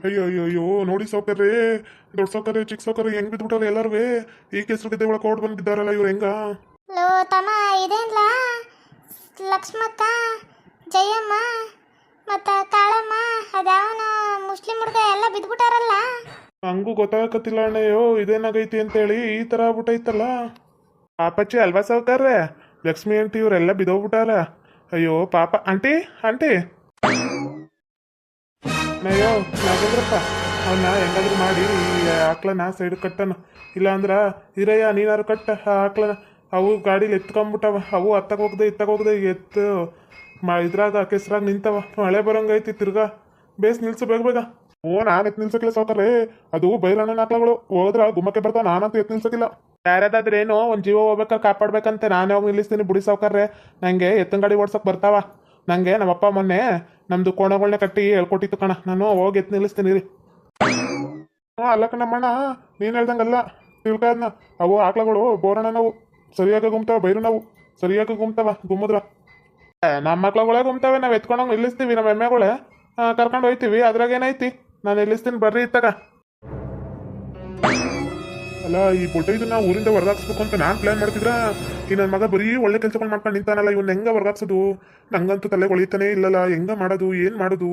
ಅಯ್ಯೋ ಅಯ್ಯೋ ಅಯ್ಯೋ ನೋಡಿ ಸೌಕರ್ಯ. ದೊಡ್ಡ ಸೌಕರ್ಯ ಚಿಕ್ಕ ಸೌಕರ್ಯ ಹೆಂಗ್ ಬಿದ್ಬಿಟ್ಟಾರೆ ಎಲ್ಲಾರು ಈ ಕೆಸರು ಗೆದ್ದೆ ಒಳಗೆ ಓಡ್ ಬಂದಿದ್ದಾರಲ್ಲ ಇವ್ರು ಹೆಂಗ? ಲೋ ತಮ್ಮ ಇದೇನ್ಲ? ಲಕ್ಷ್ಮಕ್ಕ ಜಯಮ್ಮ ಮತ್ತ ಕಾಳಮ್ಮ ಅದಾವನ ಮುಸ್ಲಿಂ ಹುಡುಗ ಎಲ್ಲ ಬಿದ್ಬಿಟ್ಟಾರಲ್ಲ ಹಂಗೂ ಗೊತ್ತಾಗತ್ತಿಲ್ಲ ಅಣ್ಣಯ್ಯೋ ಇದೇನಾಗೈತಿ ಅಂತೇಳಿ ಈ ಥರ ಆಗ್ಬಿಟ್ಟೈತಲ್ಲ. ಪಾಪಚ್ಚಿ ಅಲ್ವಾ ಸಾವುಕಾರ್ರೆ ಲಕ್ಷ್ಮಿ ಆಂಟಿ ಇವರೆಲ್ಲ ಬಿದೋಗ್ಬಿಟ್ಟಾರ ಅಯ್ಯೋ ಪಾಪ. Aunty aunty. ಅಯ್ಯೋ ನಾಗೇಂದ್ರಪ್ಪ ಅವನ್ನ ಹೆಂಗಾದ್ರೂ ಮಾಡಿ, ಈ ಆಕ್ಳನ ಸೈಡ್ ಕಟ್ಟನು. ಇಲ್ಲ ಇರಯ್ಯ ನೀನಾರು ಕಟ್ಟ ಆ ಆಕ್ಳನ. ಅವು ಗಾಡೀಲಿ ಎತ್ಕೊಂಬಿಟ್ಟವ. ಅವು ಹತ್ತಕ್ಕೆ ಹೋಗ್ದೆ ಇತ್ತಕ್ ಹೋಗ್ದೆ, ಎತ್ತು. ಇದ್ರಾಗ, ಕೆಸ್ರಾಗ ನಿಂತವ. ಮಳೆ ಬರಂಗೈತಿ, ತಿರ್ಗಾ. ಬೇಸ್ ನಿಲ್ಸು, ಬೇಗ ಬೇಗ. ಓ, ನಾನು ಎತ್ ನಿಲ್ಸಕ್ಕಿಲ್ಲ ಸೋತಾರೆ ಅದು ಬೈಲಣ್ಣ ಆಕ್ಳಗಳು. ಹೋದ್ರ, ಗುಮ್ಮಕ್ಕೆ ಬರ್ತಾವ ನಾನಂತೂ ಎತ್ ನಿಲ್ಸಕ್ಕಿಲ್ಲ. ಯಾರ್ಯಾದ್ರೇನೋ ಒಂದು ಜೀವ ಹೋಗ್ಬೇಕಾ, ಕಾಪಾಡ್ಬೇಕಂತ. ನಾನೇ ಹೋಗಿ ನಿಲ್ಲಿಸ್ತೀನಿ, ಬುಡಿ ನಂಗೆ ಎತ್ತಿನ ಗಾಡಿ ಓಡ್ಸಕ್ ಬರ್ತಾವ. ನಂಗೆ ನಮ್ಮಪ್ಪ ಮೊನ್ನೆ ನಮ್ದು ಕೋಣಗಳನ್ನ ಕಟ್ಟಿ ಹೇಳ್ಕೊಟ್ಟಿತ್ತು ಕಣ. ನಾನು ಹೋಗಿ ಎತ್ ನಿಲ್ಲಿಸ್ತೀನಿ ರೀ ಹ್ಞೂ ಅಲ್ಲ ಕಣಮ್ಮಣ್ಣ, ನೀನು ಹೇಳ್ದಂಗಲ್ಲ. ತಿಳ್ಕಾದ್ನ ಅವು ಆಕಳಗಳು ಬೋರಣ ನಾವು. ಸರಿಯಾಗಿ ಗುಮ್ತಾವ ಬೈರು ನಾವು. ಸರಿಯಾಗಿ ಗುಮ್ತಾವ, ಗುಮ್ಮದ್ರ. ನಮ್ಮ ಮಕ್ಳುಗಳೇ ಗುಮ್ತಾವೆ, ನಾವು ಎತ್ಕೊಂಡಂಗೆ ನಿಲ್ಲಿಸ್ತೀವಿ ನಮ್ಮ ಎಮ್ಮೆಗಳೇ. ಕರ್ಕೊಂಡು ಹೋಯ್ತೀವಿ. ಅದ್ರಾಗ ಏನೈತಿ ನಾನು ನಿಲ್ಲಿಸ್ತೀನಿ ಬರ್ರಿ ಇತ್ತಾಗ. ಅಲ್ಲ, ಈ ಬೊಡ್ಡ ಇದನ್ನ ಊರಿಂದ ಹೊರಗಾಕ್ಸ್ಬೇಕು ಅಂತ ನಾನು ಪ್ಲಾನ್ ಮಾಡ್ತಿದ್ರ? ಈ ನನ್ನ ಮಗ ಬರೀ ಒಳ್ಳೆ ಕೆಲಸಗಳು ಮಾಡ್ಕೊಂಡು ನಿಂತಾನಲ್ಲ, ಇವನ್ ಹೆಂಗ ಹೊರಗಾಕ್ಸೋದು? ನಂಗಂತೂ ತಲೆ ಹೊಳಿತಾನೆ ಇಲ್ಲಲ್ಲ, ಹೆಂಗ ಮಾಡೋದು, ಏನ್ ಮಾಡೋದು?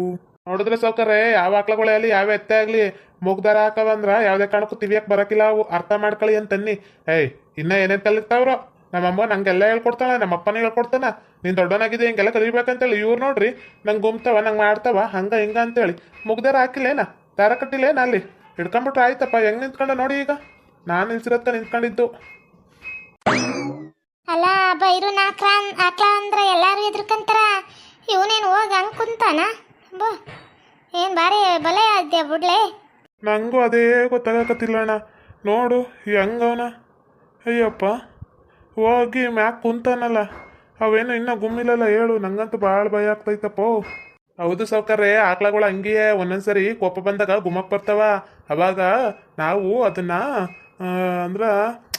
ನೋಡಿದ್ರೆ ಸೌಕರ್ಯ ಯಾವ ಆಕಳಗಳೇ ಆಗಲಿ ಯಾವ ಎತ್ತೆ ಆಗಲಿ ಮುಗ್ದಾರ ಹಾಕವಂದ್ರ ಯಾವ್ದೇ ಕಾರಣಕ್ಕೂ ತಿವಿಯಕ್ ಬರಕಿಲ್ಲ, ಅವು ಅರ್ಥ ಮಾಡ್ಕೊಳ್ಳಿ ಅಂತನ್ನಿ ಏಯ್, ಇನ್ನ ಏನೇನ್ ಕಲಿತಾವ್ರೋ? ನಮ್ಮಮ್ಮ ನಂಗೆಲ್ಲ ಹೇಳ್ಕೊಡ್ತಾಳ ನಮ್ಮ ಅಪ್ಪನೇ ಹೇಳ್ಕೊಡ್ತಾನ. ನೀನ್ ದೊಡ್ಡವನಾಗಿದೆ ಹಿಂಗೆಲ್ಲ ಕಲಿಬೇಕಂತೇಳಿ ಇವ್ರು ನೋಡ್ರಿ, ನಂಗೆ ಗುಮ್ತವ, ನಂಗೆ ಮಾಡ್ತಾವ, ಹಂಗ ಹಿಂಗ ಅಂತೇಳಿ. ಮುಗ್ದಾರ ಹಾಕಿಲ್ಲೇನ? ದಾರ ಕಟ್ಟಿಲ್ಲೇನ ಅಲ್ಲಿ? ಹಿಡ್ಕೊಂಬಿಟ್ರೆ ಆಯ್ತಪ್ಪ, ಹೆಂಗ್ ನಿಂತ್ಕೊಂಡ ನೋಡಿ ಈಗ? ನಾನು ನಿಲ್ಸಿರತ್ತ ನಿಂತ್ಕೊಂಡಿದ್ದು. ಅಲ್ಲ ಬೈರು ನಾಕ್ರ ಆಕ್ಲ ಅಂದ್ರೆ ಎಲ್ಲಾರು ಎದ್ರಕಂತಾರ ಇವನೇನು ಹೋಗಿ ಹಂಗ್ ಕುಂತಾನ? ಬೋ ಏನ್ ಬಾರಿ ಬಲೆ ಆದ್ಯ ಬಿಡ್ಲೆ? ನಂಗೂ ಅದೇ ಗೊತ್ತಾಗಕತ್ತಿಲ್ಲ ಅಣ್ಣ. ನೋಡು ಹೆಂಗವನ. ಅಯ್ಯಪ್ಪ ಹೋಗಿ ಮ್ಯಾಕ್ ಕುಂತಾನಲ್ಲ. ಅವೇನು ಇನ್ನೂ ಗುಮ್ಮಿಲ್ಲಲ್ಲ ಹೇಳು ನಂಗಂತೂ ಭಾಳ ಭಯ ಆಗ್ತೈತಪ್ಪ. ಹೌದು ಸೌಕರ್ಯ ಆಕಳಗಳು ಹಂಗೆಯೇ ಒಂದೊಂದ್ಸರಿ ಕೋಪ ಬಂದಾಗ ಗುಮ್ಮಕ್ ಬರ್ತಾವ. ಅವಾಗ ನಾವು ಅದನ್ನ ಅಂದ್ರ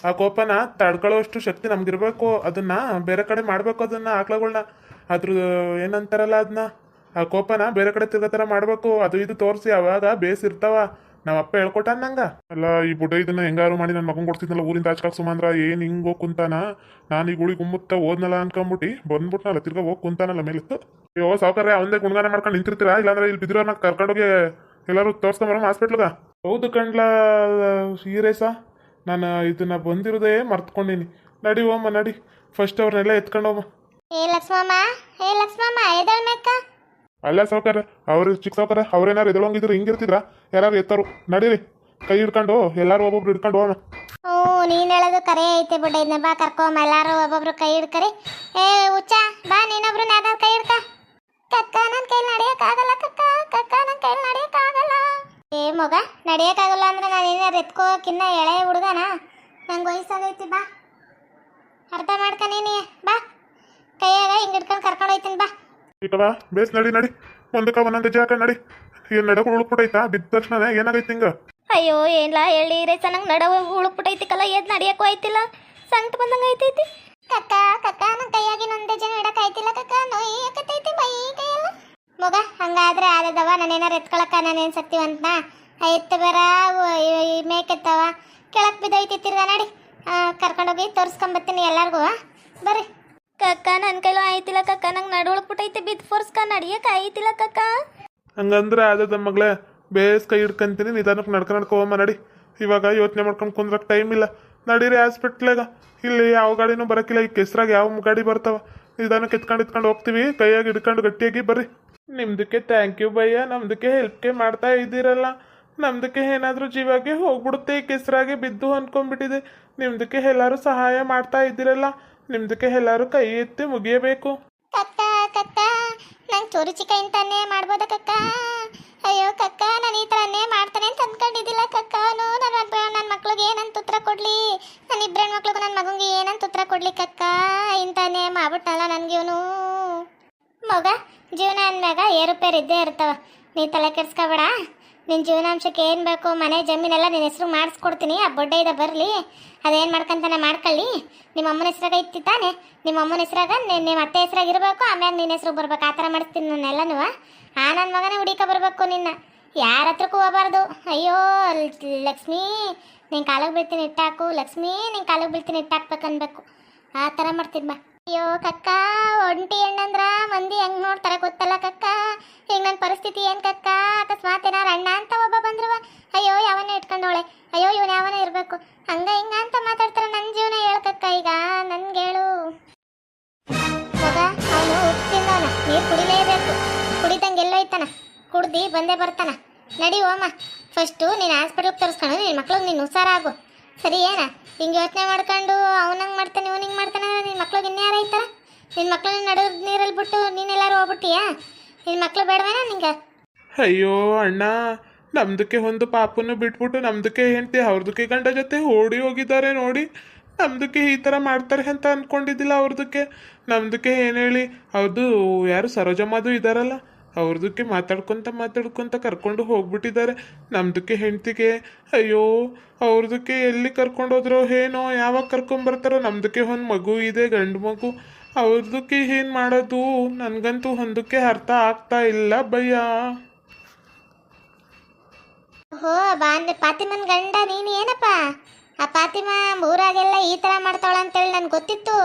ಆ ಕೋಪನ ತಡ್ಕೊಳ್ಳೋಷ್ಟು ಶಕ್ತಿ ನಮ್ಗಿರ್ಬೇಕು, ಅದನ್ನ ಬೇರೆ ಕಡೆ ಮಾಡ್ಬೇಕು, ಅದನ್ನ ಆಕಳಗಳನ್ನ ಅದ್ರ ಏನಂತಾರಲ್ಲ ಅದನ್ನ ಆ ಕೋಪನ ಬೇರೆ ಕಡೆ ತಿರ್ಗೋ ಥರ ಮಾಡ್ಬೇಕು, ಅದು ಇದು ತೋರಿಸಿ ಅವಾಗ ಬೇಸಿರ್ತಾವ ನಮ್ಮಪ್ಪ ಹೇಳ್ಕೊಟ್ಟ ನಂಗ ಅಲ್ಲ, ಈ ಬುಡ ಇದನ್ನ ಹೆಂಗಾರು ಮಾಡಿ ನನ್ನ ಮಗನ್ ಕೊಡ್ತಿದ್ನಲ್ಲ ಊರಿಂದ ಆಚಕಾಕ್ ಸುಮಂದ್ರ ಏನ್ ಹಿಂಗ್ ಹೋಗ್ ಕುಂತಾನ? ನಾನು ಈ ಗುಳಿ ಗುಮ್ಮುತ್ತ ಓದ್ನಲ್ಲ ಅನ್ಕೊಂಬಿಟ್ಟು ಬಂದ್ಬಿಟ್ನಲ್ಲ, ತಿರ್ಗಾ ಹೋಗಿ ಕುಂತಾನಲ್ಲ ಮೇಲೆ ಅಯ್ಯೋ ಸಾವುಕಾರ್ಯ ಅವಂದೇ ಗುಣಗಾನ ಮಾಡ್ಕೊಂಡು ನಿಂತಿರ್ತೀರಾ? ಇಲ್ಲಾಂದ್ರೆ ಇಲ್ಲಿ ಬಿದ್ದಿರೋರ್ನ ಕರ್ಕೊಂಡೋಗಿ ಎಲ್ಲರೂ ಬರೋಣ ಹಾಸ್ಪಿಟ್ಲ್ಗ? ಹೌದು ಸೀರೆ ಹೀರೇಸ ನಾನು ಇದನ್ನ ಬಂದಿರೋದೇ ಮರ್ತ್ಕೊಂಡಿನಿ. ನಡಿ ಹೋಮ ನಡಿ. ಫಸ್ಟ್ ಅವ್ರನ್ನೆಲ್ಲ ಎತ್ಕೊಂಡು ಹೋಮ. ಏ ಲಕ್ಷ್ಮಮ್ಮ ಏ ಲಕ್ಷ್ಮಮ್ಮ ಎದಳ್ ಮೇಕ ಅಲ್ಲ ಸಾವುಕಾರ ಅವ್ರು ಚಿಕ್ಕ ಸಾವುಕಾರ ಅವ್ರೇನಾರು ಎದಳಂಗಿದ್ರು ಹಿಂಗಿರ್ತಿದ್ರ? ಯಾರು ಎತ್ತರು ನಡೀರಿ. ಕೈ ಹಿಡ್ಕೊಂಡು ಎಲ್ಲಾರು ಒಬ್ಬೊಬ್ರು ಹಿಡ್ಕೊಂಡು ಹೋಗೋಣ ಓ ನೀನ್ ಹೇಳೋದು ಕರೆ ಐತೆ ಬಿಡ ಇದನ್ನ ಬಾ ಕರ್ಕೊಮ್ಮ ಎಲ್ಲಾರು ಒಬ್ಬೊಬ್ರು ಕೈ ಹಿಡ್ಕರಿ. ಏ ಹುಚ್ಚ ಬಾ ನೀನೊಬ್ರು ನಾದಾರ್ ಕೈ ಹಿಡ್ಕ. ಕಕ್ಕ ನನ್ನ ಕೈಲಿ ನಡೆಯಕ್ಕಾಗಲ್ಲ ಕಕ್ಕ ಕಕ್ಕ ನನ್ನ ಕೈಲಿ ನಡೆಯಕ್ಕಾಗಲ್ಲ. ಏ ಮಗ ನಡೆಯಕ್ಕಾಗಲ್ಲ ಅಂದ್ರೆ ನಾನು ಎತ್ಕೋಕಿನ್ನ ಎಳೆ ಹುಡುಗನ? ನಂಗೆ ವಯಸ್ಸಾಗೈತಿ ಬಾ. ಅರ್ಥ ಮಾಡ್ಕನೇನಿ ಬಾ. ಕೈಯಾಗ ಹಿಂಗೆ ಇಟ್ಕೊಂಡು ಕರ್ಕೊಂಡು ಹೋಯ್ತೀನಿ ಬಾ. ಬಾ ಬೇಸ್ ನಡಿ ನಡಿ. ಒಂದಕ್ಕ ಒಂದೊಂದು ಹೆಜ್ಜೆ ಹಾಕ ನಡಿ. ಏನು ನಡಕ ಉಳ್ಕ್ಬಿಟ್ಟೈತಾ ಬಿದ್ದ ತಕ್ಷಣ ಏನಾಗೈತಿ ಹಿಂಗ ಅಯ್ಯೋ ಏನ್ಲ ಹೇಳಿ ರೇಸ ನಂಗೆ ನಡವ ಉಳುಕ್ಬಿಟ್ಟೈತಿ ಕಲ್ಲ ಎದ್ ನಡಿಯಕ್ಕೂ ಆಯ್ತಿಲ್ಲ ಸಂಕಟ ಬಂದಂಗೆ ಐತೈತಿ ಕಕ್ಕ ಕಕ್ಕ ನನ್ನ ಕೈಯಾಗಿ ನಂದೇ ಜನ ಇಡಕ್ ಆಯ್ತಿಲ್ಲ ಕಕ್ಕ. ನೋಯ್ಯಕತ್ತೈತಿ ಮೈ ಕೈಯಲ್ಲ? ಮಗ ಹಂಗಾದ್ರೆ ಆದದವ ನಾನೇನಾರು ಎತ್ಕೊಳಕ ನಾನೇನು ಸತ್ಯವಂತನ? ಎತ್ತು ಬರ ಮೇಕೆತ್ತವ ಕೆಳಕ್ ಬಿದ್ದೈತಿ ತಿರ್ಗಾ ನಡಿ. ಕರ್ಕೊಂಡೋಗಿ ತೋರಿಸ್ಕೊಂಬತ್ತೀನಿ ಎಲ್ಲಾರ್ಗೂ ಬರ್ರಿ. ಕಕ್ಕ ನನ್ನ ಕೈಲೂ ಆಯ್ತಿಲ್ಲ ಕಕ್ಕ. ನಂಗೆ ನಡು ಬಿದ್ ಬಿದ್ದು ಫೋರ್ಸ್ಕ. ನಡಿಯಕ್ಕೆ ಆಯ್ತಿಲ್ಲ ಕಕ್ಕ? ಹಂಗಂದ್ರೆ ಆದದ ಮಗಳೇ ಬೇಸ್ ಕೈ ಹಿಡ್ಕೊಂತೀನಿ ನಿಧಾನಕ್ಕೆ ನಡ್ಕ ನಡ್ಕೊ ಹೋಮ್ಮ ನಡಿ. ಇವಾಗ ಯೋಚನೆ ಮಾಡ್ಕೊಂಡು ಕುಂದ್ರಕ್ ಟೈಮ್ ಇಲ್ಲ. ನಡೀರಿ ಹಾಸ್ಪಿಟ್ಲಾಗ ಇಲ್ಲಿ ಯಾವ ಗಾಡಿನೂ ಬರಕಿಲ್ಲ ಈ ಕೆಸ್ರಾಗ ಯಾವ ಗಾಡಿ ಬರ್ತಾವ. ನಿಧಾನಕ್ಕೆ ಎತ್ಕೊಂಡು ಎತ್ಕೊಂಡು ಹೋಗ್ತೀವಿ ಕೈಯಾಗಿ ಹಿಡ್ಕೊಂಡು ಗಟ್ಟಿಯಾಗಿ ಬರ್ರಿ. ನಿಮ್ದಕ್ಕೆ ಥ್ಯಾಂಕ್ ಯು ಭಯ್ಯ ನಮ್ದಕ್ಕೆ ಹೆಲ್ಪ್ಗೆ ಮಾಡ್ತಾ ಇದ್ದೀರಲ್ಲ. ನಮ್ದಕ್ಕೆ ಏನಾದರೂ ಜೀವಾಗೆ ಹೋಗ್ಬಿಡುತ್ತೆ, ಕೆಸರಾಗೆ ಬಿದ್ದು ಅನ್ಕೊಂಡ್ಬಿಟ್ಟಿದೆ ನಿಮ್ದಕ್ಕೆ ಎಲ್ಲರೂ ಸಹಾಯ ಮಾಡ್ತಾ ಇದ್ದೀರಲ್ಲ, ನಿಮ್ದಕ್ಕೆ ಎಲ್ಲರೂ ಕೈ ಎತ್ತಿ ಮುಗಿಯಬೇಕು. ಕಕ್ಕ ಕಕ್ಕ, ನಂಗೆ ಚೋರಿ ಚಿಕನ್ ಮಾಡ್ಬೋದ ಕಕ್ಕ. ಅಯ್ಯೋ ಕಕ್ಕ, ನಾನು ಈ ಥರನೇ ಮಾಡ್ತಾನೆ ಅಂತ ಅಂದ್ಕೊಂಡಿದ್ದಿಲ್ಲ ಕಕ್ಕನು ನನ್ನ ನನ್ನ ಮಕ್ಳಿಗೆ ಏನಂತ ಉತ್ತರ ಕೊಡ್ಲಿ? ನನ್ನ ಇಬ್ಬರ ಮಕ್ಳಿಗೂ ನನ್ನ ಮಗನಿಗೆ ಏನಂತ ಉತ್ತರ ಕೊಡ್ಲಿ ಕಕ್ಕ? ಇಂತಾನೆ ಮಾಡ್ಬಿಟ್ಟಲ್ಲ ನನಗೆ ಇವನು ಮಗ, ಜೀವನ ಅಂದಾಗ ಏರುಪೇರು ಇದ್ದೇ ಇರ್ತಾವ. ನೀ ತಲೆ ಕೆಡ್ಸ್ಕೊಬೇಡ. ನಿನ್ನ ಜೀವನಾಂಶಕ್ಕೆ ಏನು ಬೇಕು ಮನೆ ಜಮೀನೆಲ್ಲ ನಿನ್ನ ಹೆಸರು ಮಾಡಿಸ್ಕೊಡ್ತೀನಿ. ಆ ಬೊಡ್ಡೆ ಇದೆ ಬರಲಿ. ಅದೇನು ಮಾಡ್ಕಂತಾನೆ ಮಾಡ್ಕೊಳ್ಳಿ. ನಿಮ್ಮ ಅಮ್ಮನ ಹೆಸ್ರಾಗ ಇತ್ತಿ ತಾನೆ. ನಿಮ್ಮ ಅಮ್ಮನ ಹೆಸ್ರಾಗ ನಿಮ್ಮ ಅತ್ತೆ ಹೆಸ್ರಾಗ ಇರಬೇಕು ಆಮೇಲೆ ನಿನ್ನ ಹೆಸ್ರು ಬರ್ಬೇಕು. ಆ ಥರ ಮಾಡಿಸ್ತೀನಿ ನನ್ನೆಲ್ಲನೂ ಆ ನನ್ನ ಮಗನೇ ಹುಡಿಕ ಬರಬೇಕು ನಿನ್ನ. ಯಾರ ಹತ್ರಕ್ಕೂ ಹೋಗಬಾರ್ದು. ಅಯ್ಯೋ ಲಕ್ಷ್ಮೀ ಲಕ್ಷ್ಮಿ, ನಿನ್ ಕಾಲಿಗೆ ಬೀಳ್ತೀನಿ, ಇಟ್ಟಾಕು. ಲಕ್ಷ್ಮೀ, ನಿನ್ ಕಾಲಿಗೆ ಬೀಳ್ತೀನಿ ಇಟ್ಟಾಕ್ಬೇಕು ಅನ್ಬೇಕು ಆ ಥರ ಮಾಡ್ತೀನಿ, ಬಾ. ಅಯ್ಯೋ ಕಕ್ಕ, ಒಂಟಿ ಹೆಣ್ಣಂದ್ರ ಮಂದಿ ಹೆಂಗ್ ನೋಡ್ತಾರೆ ಗೊತ್ತಲ್ಲ ಕಕ್ಕ? ಈಗ ನನ್ನ ಪರಿಸ್ಥಿತಿ ಏನ್ ಕಕ್ಕ? ಅಕಸ್ಮಾತ್ ಏನಾರ ಅಣ್ಣ ಅಂತ ಒಬ್ಬ ಬಂದ್ರವ? ಅಯ್ಯೋ, ಯಾವನ ಇಟ್ಕೊಂಡೋಳೆ? ಅಯ್ಯೋ, ಇವನ್ ಯಾವನ ಇರ್ಬೇಕು? ಹಂಗ ಹಿಂಗ ಅಂತ ಮಾತಾಡ್ತಾರ ನನ್ನ ಜೀವನ ಹೇಳ್ಕಕ್ಕ ಈಗ, ನನ್ಗೆ ಹೇಳು. ಅವನು ಉಪ್ಪಿಂದವನ ನೀರು ಕುಡಿಲೇಬೇಕು. ಕುಡಿದಂಗೆ ಎಲ್ಲೋಯ್ತಾನ ಕುಡ್ದು ಬಂದೇ ಬರ್ತಾನ. ನಡಿ ಓಮ ಫಸ್ಟು ನೀನು ಹಾಸ್ಪಿಟ್ಲಿಗೆ ತೋರಿಸ್ಕೊಂಡು ನಿನ್ನ ಮಕ್ಳಿಗೆ ನೀನು ಹುಷಾರಾಗು. ಸರಿ, ಏನ? ಹಿಂಗೆ ಯೋಚನೆ ಮಾಡ್ಕೊಂಡು ಅವನಂಗೆ ಮಾಡ್ತಾನೆ ಇವನಿಂಗೆ ಮಾಡ್ತಾನೆ ನಿನ್ನ ಮಕ್ಳಿಗೆ ಇನ್ಯಾರು ಐತಾರ ನಿನ್ನ ಮಕ್ಳನ್ನ ನಡು ನೀರಲ್ಲಿ ಬಿಟ್ಟು ನೀನೆಲ್ಲಾರು ಹೋಗ್ಬಿಟ್ಟಿಯಾ? ನಿನ್ನ ಮಕ್ಳು ಬೇಡವೇನ ನಿಂಗೆ? ಅಯ್ಯೋ ಅಣ್ಣ, ನಮ್ದಕ್ಕೆ ಒಂದು ಪಾಪನ್ನು ಬಿಟ್ಬಿಟ್ಟು ನಮ್ದಕ್ಕೆ ಹೆಂಡತಿ ಅವ್ರದಕ್ಕೆ ಗಂಡ ಜೊತೆ ಓಡಿ ಹೋಗಿದ್ದಾರೆ ನೋಡಿ. ನಮ್ದಕ್ಕೆ ಈ ಥರ ಮಾಡ್ತಾರೆ ಅಂತ ಅಂದ್ಕೊಂಡಿದ್ದಿಲ್ಲ ಅವ್ರದಕ್ಕೆ. ನಮ್ದಕ್ಕೆ ಏನು ಹೇಳಿ ಅವ್ರದ್ದು ಯಾರು ಸರೋಜಮ್ಮದು ಇದ್ದಾರಲ್ಲ ಅವ್ರದಕ್ಕೆ ಮಾತಾಡ್ಕೊಂತ ಮಾತಾಡ್ಕೊಂತ ಕರ್ಕೊಂಡು ಹೋಗ್ಬಿಟ್ಟಿದ್ದಾರೆ. ನಮ್ದಕ್ಕೆ ಹೆಂಡ್ತಿಗೆ, ಅಯ್ಯೋ, ಅವ್ರದಕ್ಕೆ ಎಲ್ಲಿ ಕರ್ಕೊಂಡು ಹೋದ್ರೋ ಏನೋ, ಯಾವಾಗ ಕರ್ಕೊಂಬರ್ತಾರೋ ನಮ್ದಕ್ಕೆ ಒಂದು ಮಗು ಇದೆ, ಗಂಡು ಮಗು. ಅವ್ರದಕ್ಕೆ ಏನು ಮಾಡೋದು? ನನಗಂತೂ ಒಂದಕ್ಕೆ ಅರ್ಥ ಆಗ್ತಾ ಇಲ್ಲ, ಭಯ್ಯ. ಹೋ ಬಾಂದೆ ಪಾತಿಮನ್ ಗಂಡ, ನೀನು ಏನಪ್ಪ? ಆ ಪಾತಿಮಾ ಊರಾಗೆಲ್ಲ ಈ ಥರ ಮಾಡ್ತಾಳ ಅಂತೇಳಿ ನನ್ಗೆ ಗೊತ್ತಿತ್ತು.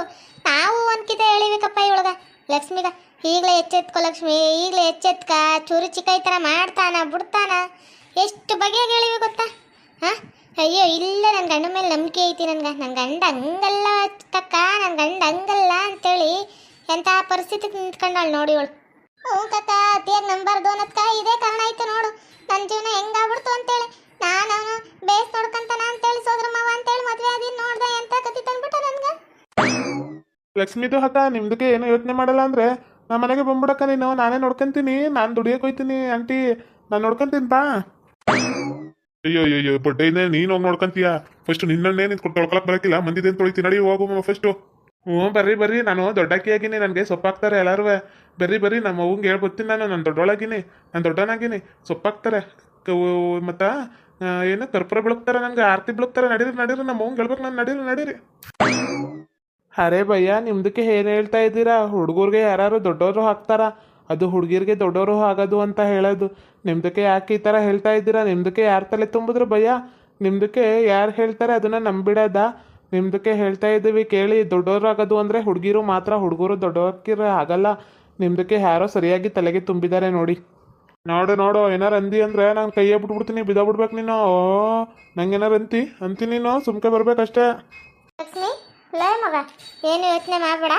ನಾವು ಒಂದ್ಕಿತ ಹೇಳಿಬೇಕಪ್ಪ ಇವಳಗ. ಲಕ್ಷ್ಮಿಗ ಈಗಲೇ ಎಚ್ಚೆತ್ಕೋ ಲಕ್ಷ್ಮಿ, ಈಗಲೇ ಎಚ್ಚೆತ್ಕ. ಚೂರು ಚಿಕ್ಕ ಈ ಥರ ಮಾಡ್ತಾನ, ಬಿಡ್ತಾನ. ಎಷ್ಟು ಬಗೆಯಾಗಿ ಹೇಳಿವಿ ಗೊತ್ತಾ? ಹಾಂ ಅಯ್ಯೋ, ಇಲ್ಲ ನನ್ನ ಗಂಡ ಮೇಲೆ ನಂಬಿಕೆ ಐತಿ ನನ್ಗೆ. ನನ್ನ ಗಂಡ ಹಂಗಲ್ಲ ಕಕ್ಕ ನನ್ನ ಗಂಡ ಹಂಗಲ್ಲ ಅಂತೇಳಿ ಎಂಥ ಪರಿಸ್ಥಿತಿಗೆ ನಿಂತ್ಕೊಂಡಾಳು ನೋಡಿ ಇವಳು. ಹ್ಞೂ ಕಕ್ಕ ಅತಿಯಾಗಿ ನಂಬಾರ್ದು ಅನ್ನೋದ್ಕ ಇದೇ ಕಾರಣ ಆಯ್ತು ನೋಡು. ನನ್ನ ಜೀವನ ಹೆಂಗಾಗ್ಬಿಡ್ತು ಅಂತೇಳಿ. ನಾನು ಬೇಸ್ ನೋಡ್ಕಂತಾನ ಅಂತೇಳಿ ಸೋದ್ರ ಮಾವ ಅಂತೇಳಿ ಮದುವೆ ಆದಿನ್ ನೋಡ್ದೆ ಅಂತ ಕತಿ ತಂದ್ಬಿಟ್ಟ ನನ್ಗೆ? ಲಕ್ಷ್ಮಿದು ಹತ ನಿಮ್ದಕ್ಕೆ ಏನು ಯೋಚನೆ ಮಾಡಲ್ಲ ಅಂದ್ರೆ ನಮ್ಮ ಮನೆಗೆ ಬಂದ್ಬಿಡಕ್ಕ ನೀನು ನಾನೇ ನೋಡ್ಕೊಂತೀನಿ ನಾನು ದುಡಿಯಕ್ಕೆ ಹೋಯ್ತೀನಿ ಆಂಟಿ. ನಾನು ನೋಡ್ಕೊಂತೀನಿ ಬಾ. ಅಯ್ಯೋ ಅಯ್ಯೋ ಅಯ್ಯೋ ಇದೆ ನೀನು ಹೋಗಿ ನೋಡ್ಕೊಂತೀಯ? ಫಸ್ಟ್ ನಿನ್ನನ್ನೇ ನಿಂತ್ಕೊಂಡು ತೊಳ್ಕೊಳಕ್ ಬರಕಿಲ್ಲ ಮಂದಿದೇನು ತೊಳಿತೀನಿ ನಡಿ ಹೋಗು ಫಸ್ಟು ಹ್ಞೂ ಬರ್ರಿ ಬರ್ರಿ. ನಾನು ದೊಡ್ಡಕ್ಕಿ ಆಗಿನಿ ನನಗೆ ಸೊಪ್ಪಾಕ್ತಾರೆ ಎಲ್ಲರೂ ಬರ್ರಿ ಬರ್ರಿ. ನಮ್ಮ ಅವ್ಗೆ ಹೇಳ್ಬತ್ತೀನಿ ನಾನು ನಾನು ದೊಡ್ಡೊಳಗಿನಿ ನಾನು ದೊಡ್ಡನಾಗಿನಿ. ಸೊಪ್ಪಾಕ್ತಾರೆ ಮತ್ತು ಏನು ಕರ್ಪೂರ ಬೆಳಗ್ತಾರೆ ನನಗೆ ಆರತಿ ಬೆಳಗ್ತಾರೆ. ನಡೀರಿ ನಡೀರಿ ನಮ್ಮ ಅವ್ಗೆ ಹೇಳ್ಬೇಕು ನಾನು ನಡೀರಿ ನಡೀರಿ. ಅರೆ ಭಯ್ಯ, ನಿಮ್ದಕ್ಕೆ ಏನು ಹೇಳ್ತಾ ಇದ್ದೀರಾ? ಹುಡುಗರಿಗೆ ಯಾರು ದೊಡ್ಡವರು ಹಾಕ್ತಾರ? ಅದು ಹುಡುಗಿರಿಗೆ ದೊಡ್ಡವರು ಆಗೋದು ಅಂತ ಹೇಳೋದು. ನಿಮ್ದಕ್ಕೆ ಯಾಕೆ ಈ ಥರ ಹೇಳ್ತಾ ಇದ್ದೀರಾ? ನಿಮ್ದಕ್ಕೆ ಯಾರು ತಲೆ ತುಂಬಿದ್ರು ಭಯ್ಯ? ನಿಮ್ದಕ್ಕೆ ಯಾರು ಹೇಳ್ತಾರೆ ಅದನ್ನು ನಂಬಿಡೋದ? ನಿಮ್ದಕ್ಕೆ ಹೇಳ್ತಾ ಇದ್ದೀವಿ ಕೇಳಿ ದೊಡ್ಡವರು ಆಗೋದು ಅಂದರೆ ಹುಡುಗಿರು ಮಾತ್ರ, ಹುಡುಗರು ದೊಡ್ಡವಕ್ಕಿರ ಆಗಲ್ಲ ನಿಮ್ದಕ್ಕೆ ಯಾರೋ ಸರಿಯಾಗಿ ತಲೆಗೆ ತುಂಬಿದ್ದಾರೆ ನೋಡಿ. ನೋಡು ನೋಡು, ಏನಾರು ಅಂದಿ ಅಂದ್ರೆ ನಾನು ಕೈಯೇ ಬಿಟ್ಬಿಡ್ತೀನಿ ಬಿದ ಬಿಡ್ಬೇಕು ನೀನು. ಓ ನಂಗೆ ಏನಾರು ಅಂತಿ? ಅಂತಿ ನೀನು? ಸುಮ್ಕೆ ಬರಬೇಕಷ್ಟೇ. ಲೇ ಮಗ, ಏನು ಯೋಚನೆ ಮಾಡಬೇಡ.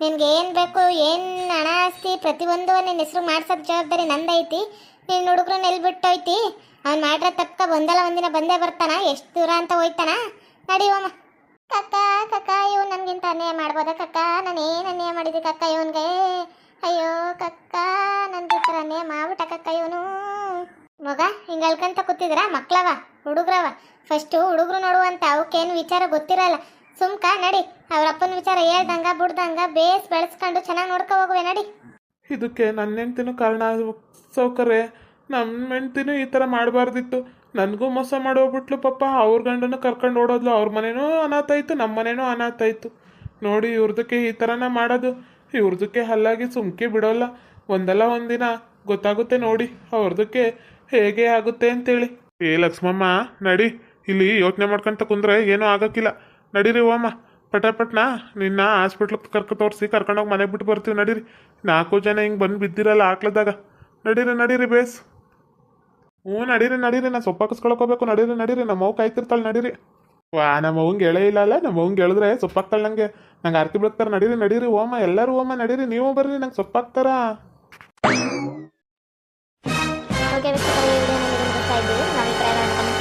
ನಿನ್ಗೆ ಏನು ಬೇಕು, ಏನು ಹಣ ಆಸ್ತಿ ಪ್ರತಿಯೊಂದು ನಿನ್ನ ಹೆಸರು ಮಾಡ್ಸೋದು ಜವಾಬ್ದಾರಿ ನಂದೈತಿ ನಿನ್ನ ಹುಡುಗ್ರನ್ನ ಎಲ್ಲಿ ಬಿಟ್ಟೋಯ್ತಿ. ಅವ್ನು ಮಾಡ್ರ ತಕ್ಕ ಒಂದಲ್ಲ ಒಂದಿನ ಬಂದೇ ಬರ್ತಾನ, ಎಷ್ಟು ದೂರ ಅಂತ ಹೋಯ್ತಾನ. ನಡಿ ಹೋಮ. ಕಕ್ಕ ಕಕ್ಕ, ಇವ್ ನನಗಿಂತ ಅನ್ಯಾಯ ಮಾಡ್ಬೋದ ಕಕ್ಕ? ನಾನು ಏನು ಅನ್ಯಾಯ ಮಾಡಿದ್ದೆ ಕಕ್ಕ ಇವನ್ಗೆ? ಅಯ್ಯೋ, ಕಕ್ಕ ನನಗೆ ಥರ ಅನ್ಯಾಯ ಮಾಡ್ಬಿಟ್ಟ ಕಕ್ಕ ಇವನು. ಮಗ, ಹಿಂಗೆ ಅಲ್ಕಂತ ಕೂತಿದ್ರ? ಮಕ್ಳವ, ಹುಡುಗ್ರವ? ಫಸ್ಟು ಹುಡುಗರು ನೋಡುವಂತ ಅವಕ್ಕೇನು ವಿಚಾರ ಗೊತ್ತಿರಲ್ಲ. ಸುಮ್ಕ, ನಡಿ. ಅವರಪ್ಪನ ವಿಚಾರ ಹೇಳ್ದಂಗ, ಬಿಡ್ದಂಗ, ಬೇಸ್ ಬೆಳೆಸ್ಕೊಂಡು ಚೆನ್ನಾಗಿ ನೋಡ್ಕೊ ಹೋಗುವೆ, ನಡಿ. ಇದಕ್ಕೆ ನನ್ನ ಹೆಂಡ್ತಿನೂ ಕಾರಣ ಸೌಕರ್ಯ ನಮ್ಮ ಹೆಂಡ್ತಿನೂ ಈ ಥರ ಮಾಡಬಾರ್ದಿತ್ತು. ನನಗೂ ಮೋಸ ಮಾಡೋಗ್ಬಿಟ್ಲು ಪಾಪ ಅವ್ರ ಗಂಡನೂ ಕರ್ಕೊಂಡು ಓಡೋದ್ಲು. ಅವ್ರ ಮನೇನೂ ಅನಾಥ ಆಯಿತು ನಮ್ಮ ಮನೇನೂ ಅನಾಥ ಆಯಿತು. ನೋಡಿ, ಇವ್ರದಕ್ಕೆ ಈ ಥರನ ಮಾಡೋದು. ಇವ್ರದಕ್ಕೆ ಹಲ್ಲಾಗಿ ಸುಮ್ಕೆ ಬಿಡೋಲ್ಲ. ಒಂದಲ್ಲ ಒಂದಿನ ಗೊತ್ತಾಗುತ್ತೆ ನೋಡಿ, ಅವ್ರದಕ್ಕೆ ಹೇಗೆ ಆಗುತ್ತೆ ಅಂತೇಳಿ. ಏ ಲಕ್ಷ್ಮಮ್ಮ, ನಡಿ. ಇಲ್ಲಿ ಯೋಚನೆ ಮಾಡ್ಕೊಂತ ಕುಂದ್ರೆ ಏನೂ ಆಗಕ್ಕಿಲ್ಲ. ನಡೀರಿ ಓಮ್ಮ ಪಟಪಟ್ನ ನಿನ್ನ ಹಾಸ್ಪಿಟ್ಲಿಗೆ ಕರ್ಕೊ ತೋರಿಸಿ ಕರ್ಕೊಂಡೋಗಿ ಮನೆಗೆ ಬಿಟ್ಟು ಬರ್ತೀವಿ ನಡೀರಿ. ನಾಲ್ಕು ಜನ ಹಿಂಗೆ ಬಂದು ಬಿದ್ದಿರಲ್ಲ ಹಾಕ್ಲದಾಗ ನಡೀರಿ ನಡೀರಿ ಬೇಸ್. ಹ್ಞೂ, ನಡೀರಿ ನಡೀರಿ, ನಾ ಸೊಪ್ಪು ಹಾಕಿಸ್ಕೊಳಕ್ಕೆ ಹೋಗಬೇಕು. ನಡೀರಿ ನಡೀರಿ ನಮ್ಮ ಅವು ಕಾಯ್ತಿರ್ತಾಳೆ, ನಡೀರಿ. ವಾ ನಮ್ಮ ಅವಂಗೆ ಹೇಳೇ ಇಲ್ಲ ಅಲ್ಲ ನಮ್ಮ ಅವಂಗೆ ಹೇಳಿದ್ರೆ ಸೊಪ್ಪಾಕ್ತಾಳೆ ನಂಗೆ. ನಂಗೆ ಆರತಿ ಬಿಡ್ತಾರೆ ನಡೀರಿ ನಡೀರಿ ಓಮ ಎಲ್ಲರೂ ಓಮ ನಡೀರಿ, ನೀವು ಬರ್ರಿ, ನಂಗೆ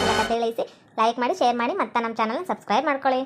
ಮೂಲಕ ತಿಳಿಸಿ ಲೈಕ್ ಮಾಡಿ ಶೇರ್ ಮಾಡಿ, ಮತ್ತೆ ನಮ್ಮ ಚಾನಲ್ನ ಸಬ್ಸ್ಕ್ರೈಬ್ ಮಾಡ್ಕೊಳ್ಳಿ.